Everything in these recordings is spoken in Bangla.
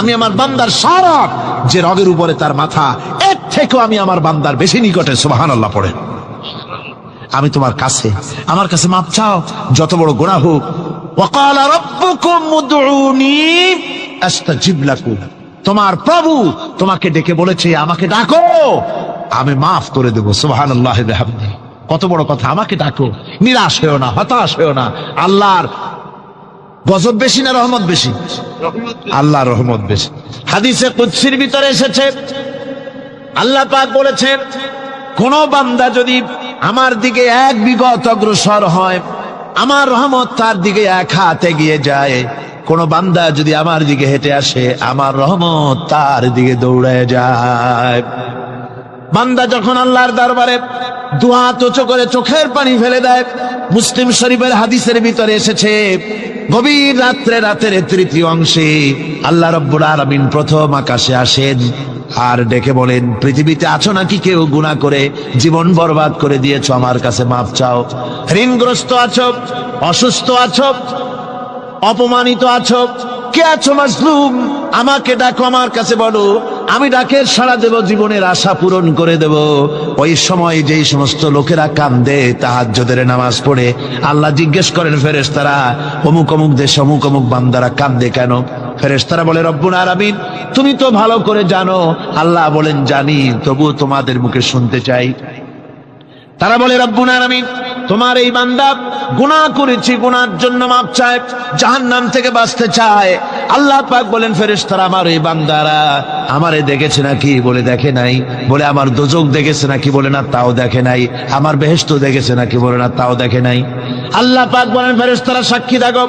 আমি আমার বান্দার সারক যে রগের উপরে তার মাথা, এর থেকেও আমি আমার বান্দার বেশি নিকটে সুবাহান আল্লাহ পড়ে। আমি তোমার কাছে, আমার কাছে মাপ চাও, যত বড় গোড়া হোক। তোমার প্রভু তোমাকে ডেকে বলেছে, আমাকে ডাকো, আমি মাফ করে দেবো কত বড় কথা, আমাকে ডাকো। নিরাশ হয়েও না, হতাশ হয়েও না। আল্লাহর গজব বেশি না রহমত বেশি? আল্লাহ রহমত বেশি। হাদিসে কুৎসির ভিতরে এসেছে, আল্লাহ পাক বলেছেন, কোন বান্দা যদি আমার দিকে এক বিগত অগ্রসর হয়, আমার রহমত তার দিকে এক হাতে এগিয়ে যায়। কোন বান্দা যদি আমার দিকে হেঁটে আসে, আমার রহমত তার দিকে দৌড়ে যায়। বান্দা যখন আল্লাহর দরবারে দুহাত উঁচু করে চোখের পানি ফেলে দেয়। মুসলিম শরীফের হাদিসের ভিতরে এসেছে, গভীর রাত্রে রাতের তৃতীয় অংশে আল্লাহ রব্বুল আলামিন প্রথম আকাশে আসেন আর ডেকে বলেন, পৃথিবীতে আছো নাকি কেউ? গুণা করে, জীবন বরবাদ করে দিয়েছ, আমার কাছে মাপ চাও। ঋণগ্রস্ত আছো, অসুস্থ আছো, অপমানিত আছো কে আছো মাজলুম? আমাকে ডাকো আমার কাছে বলো। আমি ডাকের সাড়া দেব, জীবনের আশা পূরণ করে দেব। ওই সময় যেই সমস্ত লোকেরা কান্দে, তাহাজ্জদের নামাজ পড়ে, আল্লাহ জিজ্ঞেস করেন, ফেরেশতারা, অমুক অমুক দেশ অমুক অমুক বান্দারা কান্দে কেন? ফেরেশতারা বলে, রব্বুল আলামিন, তুমি তো ভালো করে জানো। আল্লাহ বলেন, জানি তবু তোমাদের মুখে শুনতে চাই। তারা বলে, রব্বুল আলামিন তোমার এই বান্দা গুনাহ করেছি গুনার জন্য মাপ চায় জাহান নাম থেকে বাঁচতে চায়। আল্লাহ পাক বলেন, ফেরেশতারা, আমার এই বান্দারা আমারে দেখেছে নাকি? বলে, দেখে নাই। বলে, আমার দোজক দেখেছে নাকি? বলে, না, তাও দেখে নাই। আমার বেহেস্ত দেখেছে নাকি? বলে, না, তাও দেখে নাই। আল্লাহ পাক বলেন ফেরেস্তারা সাক্ষী থাকো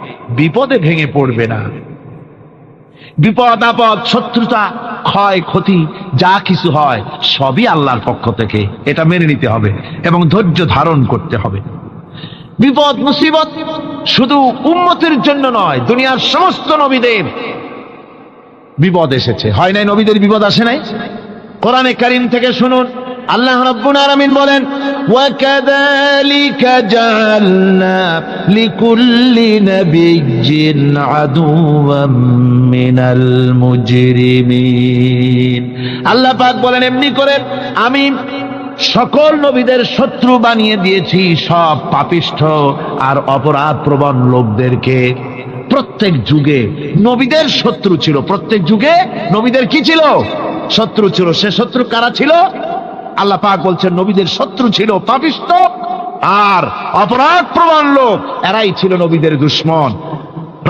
বিপদে ভেঙে পড়বে না। বিপদ আপদ শত্রুতা, ক্ষয়, ক্ষতি, যা কিছু হয়, সবই আল্লাহর পক্ষ থেকে। এটা মেনে নিতে হবে এবং ধৈর্য ধারণ করতে হবে। বিপদ, মুসিবত শুধু উন্মতির জন্য নয়, দুনিয়ার সমস্ত নবীদের বিপদ এসেছে। হয় নাই নবীদের বিপদ, আসে নাই? কোরআনে কারিম থেকে শুনুন। আল্লাহ রাব্বুল আলামিন বলেন وكذلك جعلنا لكل نبي عدوا من المجرمين আল্লাহ পাক বলেন এমনি করে আমি সকল নবীদের শত্রু বানিয়ে দিয়েছি সব পাপিষ্ঠ আর অপরাধ প্রবণ লোকদেরকে প্রত্যেক যুগে নবীদের শত্রু ছিল প্রত্যেক যুগে নবীদের কি ছিল শত্রু ছিল সে শত্রু কারা ছিল আল্লাহ পাক বলছেন, নবীদের শত্রু ছিল পাপিষ্ট আর অপরাধ প্রমাণ লোক, এরাই ছিল নবীদের দুশ্মন।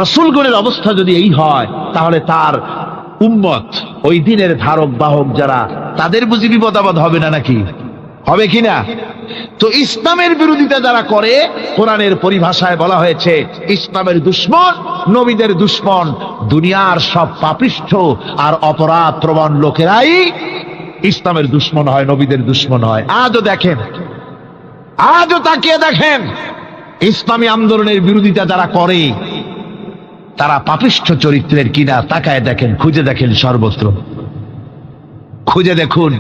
রসুলগণের অবস্থা যদি এই হয়, তাহলে তার উম্মত, ওই দিনের ধারক বাহক যারা, তাদের বুঝি বিপদ আপদ হবে না নাকি? হবে কিনা তো ইসলামের বিরোধিতা যারা করে, কোরআনের পরিভাষায় বলা হয়েছে, ইসলামের দুশ্মন, নবীদের দুশ্মন, দুনিয়ার সব পাপিষ্ঠ আর অপরাধ প্রবণ লোকেরাই ইসলামের দুশ্মন হয়, নবীদের দুশ্মন হয়। আজও দেখেন, আজও তাকিয়ে দেখেন, ইসলামী আন্দোলনের বিরোধিতা যারা করে, তারা পাপিষ্ঠ চরিত্রের কিনা তাকায় দেখেন, খুঁজে দেখেন সর্বত্র। খুঁজে দেখুন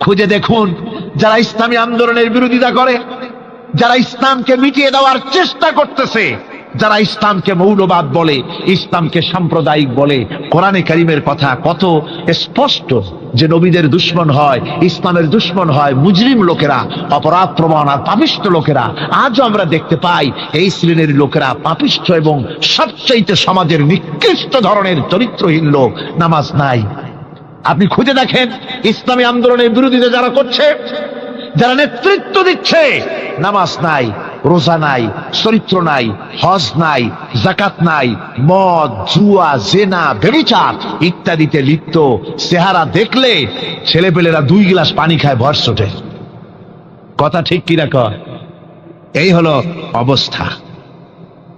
খুঁজে দেখুন, যারা ইসলামী আন্দোলনের বিরোধিতা করে, যারা ইসলামকে মিটিয়ে দেওয়ার চেষ্টা করতেছে যারা ইসলামকে মৌলবাদ বলে, ইসলামকে সাম্প্রদায়িক বলে, কোরআনে করিমের কথা কত স্পষ্ট যে নবীদের দুশ্মন হয়, ইসলামের দুশ্মন হয় মুজরিম লোকেরা, অপরাধ প্রমাণ আর পাপিষ্ঠ লোকেরা। আজও আমরা দেখতে পাই এই শ্রেণির লোকেরা পাপিষ্ঠ এবং সবচাইতে সমাজের নিকৃষ্ট ধরনের চরিত্রহীন লোক। নামাজ নাই। আপনি খুঁজে দেখেন, ইসলামী আন্দোলনের বিরোধিতা যারা করছে, যারা নেতৃত্ব দিচ্ছে, নামাজ নাই। রোজা নাই, চরিত্র নাই, হজ নাই জাকাত নাই, মদ, জুয়া, জেনা বেবিচার ইত্যাদিতে লিপ্ত। চেহারা দেখলে ছেলেপেলেরা দুই গ্লাস পানি খায় ওঠে কথা ঠিক কিনা কর? এই হলো অবস্থা।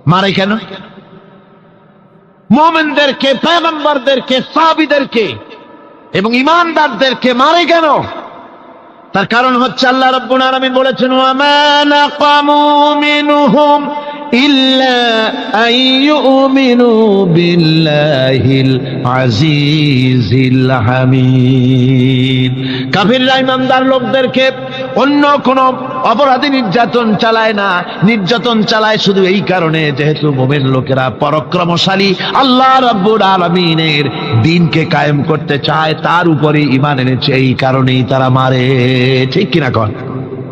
মারে কেন? মোমেনদেরকে পেগম্বরদেরকে সাবিদেরকে এবং ইমানদারদেরকে মারে কেন? তার কারণ হচ্ছে আল্লাহ রব্বুল আলামিন বলেছেন, ওয়ামা নাকামু মিনহুম ইল্লা আইয়ুমিনু বিল্লাহিল আজিজিল হামিদ। কাফিররা, ইমানদার লোকদেরকে অন্য কোন অপরাধী নির্যাতন চালায় না। নির্যাতন চালায় শুধু এই কারণে যেহেতু মোমেন লোকেরা পরক্রমশালী আল্লাহ রব্বুর আলমিনের দিনকে কায়েম করতে চায়, তার উপরে ইমান এনেছে, এই কারণেই তারা মারে। ঠিক কিনা কর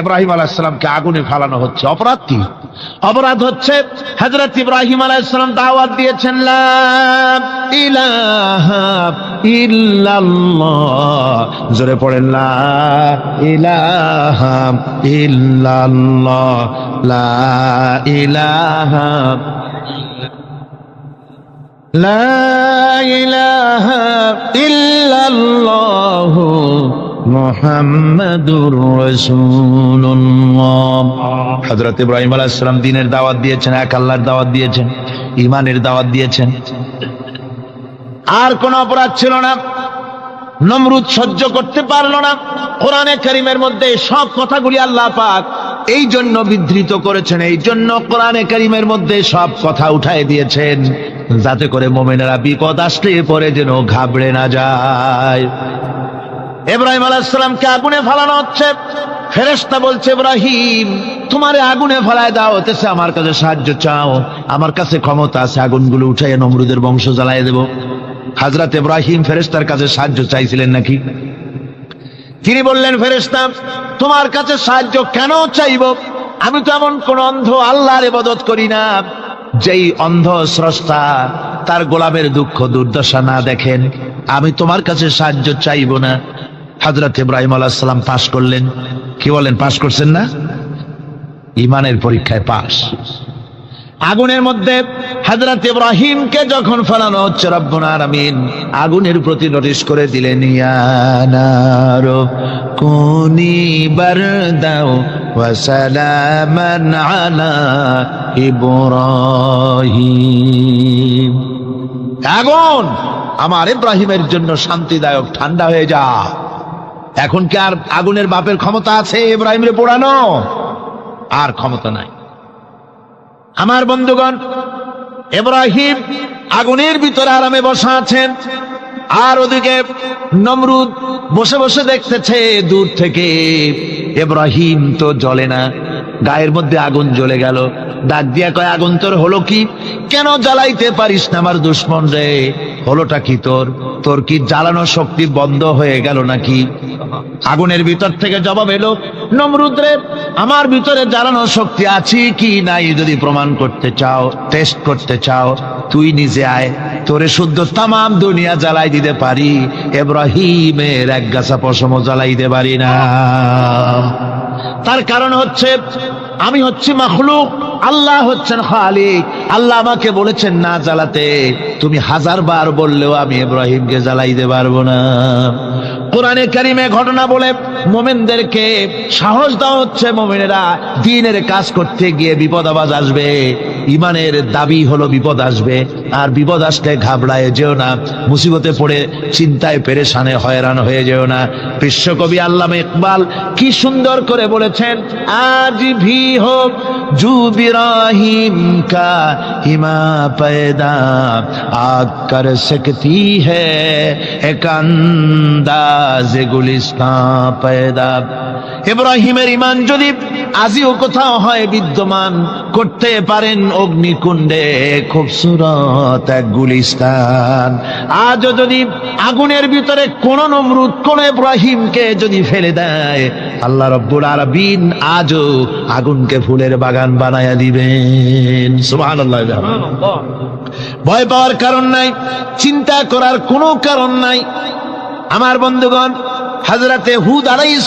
ইব্রাহিম আলাহিসামকে আগুনে ফালানো হচ্ছে। অপরাধ কি? অপরাধ হচ্ছে হজরত ইব্রাহিম আলাহিসাম দাওয়াত দিয়েছেন জোরে পড়েন ইলাহাম লা ইলাহ হযরত ইব্রাহিম আলাইহিস সালাম দ্বীনের দাওয়াত দিয়েছেন, এক আল্লাহর দাওয়াত দিয়েছেন, ঈমানের দাওয়াত দিয়েছেন। আর কোন অপরাধ ছিল না। নমরুদ সহ্য করতে পারল না। কোরআনে করিমের মধ্যে সব কথাগুলি আল্লাহ পাক এই জন্য বিধৃত করেছেন, এই জন্য কোরআনে করিমের মধ্যে সব কথা উঠায় দিয়েছেন। যাতে করে মোমেনেরা বিপদ আসলে পরে যেন ঘাবড়ে না যায়। ইব্রাহিম আলাইসালামকে আগুনে ফালানো হচ্ছে। ফেরেশতা বলছে, ইব্রাহিম, তোমারে আগুনে ফেলায় দাও হতেছে আমার কাছে সাহায্য চাও। আমার কাছে ক্ষমতা আছে, আগুনগুলো উঠাইয়া নমরুদের বংশ জ্বালাই দেব। হাজরাত ইব্রাহিম ফেরেস্তার কাছে সাহায্য চাইছিলেন নাকি? তিনি বললেন, ফেরেশতা, তোমার কাছে সাহায্য কেন চাইব? আমি তো এমন কোন অন্ধ আল্লাহর ইবাদত করি না, যেই অন্ধ স্রষ্টা তার গোলামের দুঃখ দুর্দশা না দেখেন। আমি তোমার কাছে সাহায্য চাইব না। হজরত ইব্রাহিম আলাহাম পাশ করলেন। কি বলেন, পাশ করছেন না? ইমানের পরীক্ষায় পাশ। আগুনের মধ্যে হজরত ইব্রাহিমকে যখন ফেলানো হচ্ছে, রব্বুল আলামিন আগুনের প্রতি নোটিশ করে দিলেন আগুন আমার ইব্রাহিমের জন্য শান্তিদায়ক, ঠান্ডা হয়ে যা। এখন কি আর আগুনের বাপের ক্ষমতা আছে ইব্রাহিমরে পোড়ানো? আর ক্ষমতা নাই। আমার বন্ধুগণ এব্রাহিম আগুনের ভিতরে আরামে বসা আছেন, আর ওদিকে নমরুদ বসে বসে দেখতেছে, দূর থেকে এব্রাহিম তো জ্বলে না, গায়ের মধ্যে আগুন জ্বলে গেল। ডাক দিয়া কয়, আগুন তোর হলো কি? কেন জ্বালাইতে পারিস না আমার দুশ্মন রে? হলোটা কি তোর? তোর কি জ্বালানো শক্তি বন্ধ হয়ে গেল নাকি? আগুনের ভিতর থেকে জবাব এলো নমরুদ রে আমার ভিতরে জ্বালানো শক্তি আছে কি নাই যদি প্রমাণ করতে চাও টেস্ট করতে চাও? তুই নিজে আয়, তোরে শুদ্ধ তামাম দুনিয়া জ্বালাই দিতে পারি, এব্রাহিমের এক গাছা পশম জ্বালাই দিতে পারি না। তার কারণ হচ্ছে, আমি হচ্ছি মাখলুক, আল্লাহ হচ্ছেন খালিক, আল্লাহ আমাকে বলেছেন না জ্বালাতে, তুমি হাজার বার বললেও আমি ইব্রাহিমকে জ্বালাইতে পারব না। কোরআনে কারিমে ঘটনা বলে মোমেনদেরকে সাহস দেওয়া হচ্ছে, মোমেনেরা দিনের কাজ করতে গিয়ে বিপদ আবাজ আসবে। ইমানের দাবি হলো বিপদ আসবে, আর বিপদ আসলে ঘাবড়ায় যেও না, মুসিবতে পড়ে চিন্তায় পেরেশানে হয়রান হয়ে যেও না। বিশ্বকবি আল্লাম ইকবাল কি সুন্দর করে বলেছেন, আজ ভি হোক জুবিরাহিম কা হিমা ইব্রাহিমের ইমান যদি আজিও কোথাও হয় বিদ্যমান, করতে পারেন অগ্নিকুণ্ডে খুবসুরত এক গুলিস্তান। আজও যদি আগুনের ভিতরে কোন নমরুদ, কোন ইব্রাহিমকে যদি ফেলে দেয়, আল্লাহ রব্বুল আরবিন আজও আগুনকে ফুলের বাগান বানায়া দিবেন। সুবহানাল্লাহ ভয় পাওয়ার কারণ নাই, চিন্তা করার কোনো কারণ নাই। আমার বন্ধুগণ হাজরাতে হুদ আলাইহিস